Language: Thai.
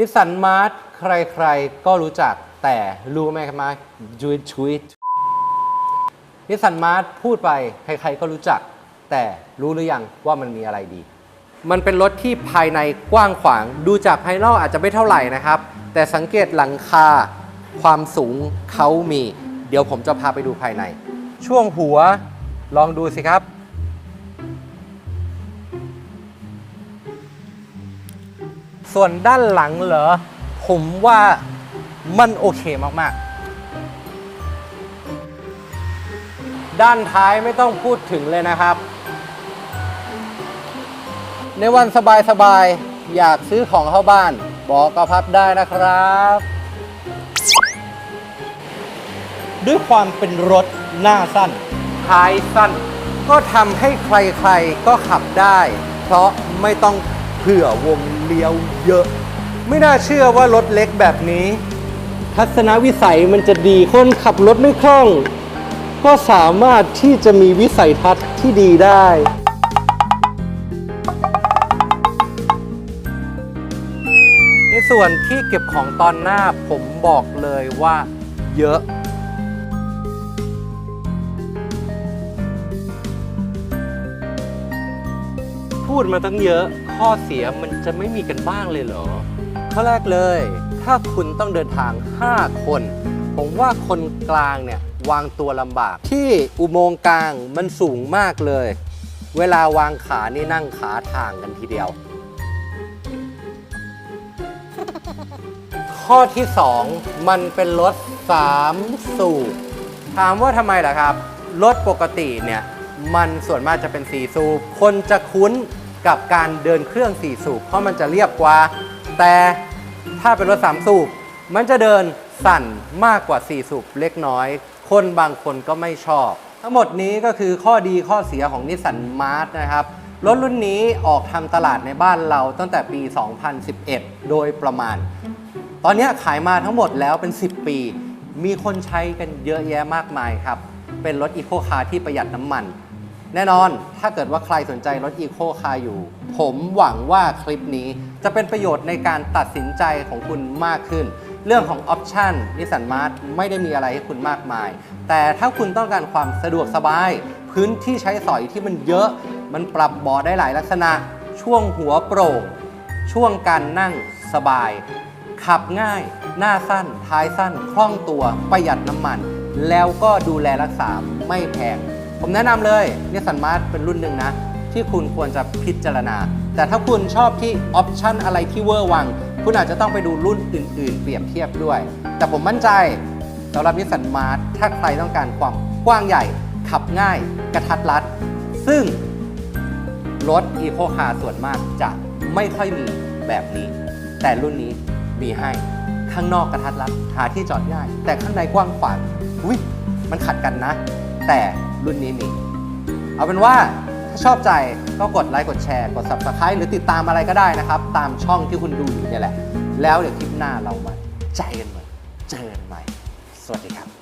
นิสสันมาร์ทใครๆ ก็รู้จักแต่รู้ไหมครับมาจุยชุยนิสสันมาร์ทพูดไปใครๆก็รู้จัก แต่รู้หรือยังว่ามันมีอะไรดี มันเป็นรถที่ภายในกว้างขวางดูจากภายนอกอาจจะไม่เท่าไหร่นะครับ แต่สังเกตหลังคาความสูงเขามี เดี๋ยวผมจะพาไปดูภายใน ช่วงหัวลองดูสิครับ ส่วนด้านหลังเหรอ ผมว่ามันโอเคมากๆ ด้านท้ายไม่ต้องพูดถึงเลยนะครับ ในวันสบายๆ อยากซื้อของเข้าบ้าน บอกกระพับได้นะครับ ด้วยความเป็นรถหน้าสั้น ท้ายสั้น ก็ทำให้ใครๆก็ขับได้ เพราะไม่ต้อง เผื่อวงเลี้ยวเยอะ ไม่น่าเชื่อว่ารถเล็กแบบนี้ ทัศนวิสัยมันจะดีคนขับรถไม่คล่อง ก็สามารถที่จะมีวิสัยทัศน์ที่ดีได้ ในส่วนที่เก็บของตอนหน้าผมบอกเลยว่าเยอะพูดมาตั้งเยอะ ข้อเสียมันจะไม่มีกันบ้างเลยเหรอ ข้อแรกเลย ถ้าคุณต้องเดินทาง 5 คน ผมว่าคนกลางเนี่ยวางตัวลำบาก ที่อุโมงค์กลางมันสูงมากเลย เวลาวางขานี่นั่งขาทางกันทีเดียว ข้อที่ 2 มันเป็นรถ 3 สูบถามว่าทำไมล่ะครับ รถปกติเนี่ย มันส่วนมากจะเป็น 4 สูบ คนจะคุ้น กับการเดินเครื่อง 4 สูบ เพราะมันจะเรียบกว่า แต่ถ้าเป็นรถ 3 สูบ มันจะเดินสั่นมากกว่า 4 สูบเล็กน้อย คนบางคนก็ไม่ชอบ ทั้งหมดนี้ก็คือข้อดีข้อเสียของนิสสันมาร์นะครับ รถรุ่นนี้ออกทำตลาดในบ้านเราตั้งแต่ปี 2011 โดยประมาณ ตอนนี้ขายมาทั้งหมดแล้วเป็น 10 ปี มีคนใช้กันเยอะแยะมากมายครับ เป็นรถอีโคคาร์ที่ประหยัดน้ำมัน แน่นอนถ้าเกิดว่าใครสนใจรถอีโคคาร์อยู่ ผมหวังว่าคลิปนี้จะเป็นประโยชน์ในการตัดสินใจของคุณมากขึ้น เรื่องของออปชันนิสสันมาร์ทไม่ได้มีอะไรให้คุณมากมาย แต่ถ้าคุณต้องการความสะดวกสบาย พื้นที่ใช้สอยที่มันเยอะ มันปรับเบาะได้หลายลักษณะ ช่วงหัวโปร่ง ช่วงการนั่งสบาย ขับง่าย หน้าสั้น ท้ายสั้น คล่องตัว ประหยัดน้ำมัน แล้วก็ดูแลรักษาไม่แพง ผมแนะนำเลยนิสสันมาร์ทเป็นรุ่นหนึ่งนะ ที่คุณควรจะพิจารณา แต่ถ้าคุณชอบที่ออปชันอะไรที่เวอร์วัง คุณอาจจะต้องไปดูรุ่นอื่น ๆ เปรียบเทียบด้วย แต่ผมมั่นใจสำหรับนิสสันมาร์ทถ้าใครต้องการความกว้างใหญ่ ขับง่าย กระทัดรัด ซึ่งรถอีโคคาร์ส่วนมากจะไม่ค่อยมีแบบนี้ แต่รุ่นนี้มีให้ ข้างนอกกระทัดรัดหาที่จอดง่าย แต่ข้างในกว้างขวางอุ้ยมันขัดกันนะ แต่ รุ่นนี้มี เอาเป็นว่าถ้าชอบใจก็กดไลค์กดแชร์กด subscribe หรือติดตามอะไรก็ได้นะครับ ตามช่องที่คุณดูอยู่เนี่ยแหละ แล้วเดี๋ยวคลิปหน้าเรามาใจกันใหม่เจอกันใหม่ สวัสดีครับ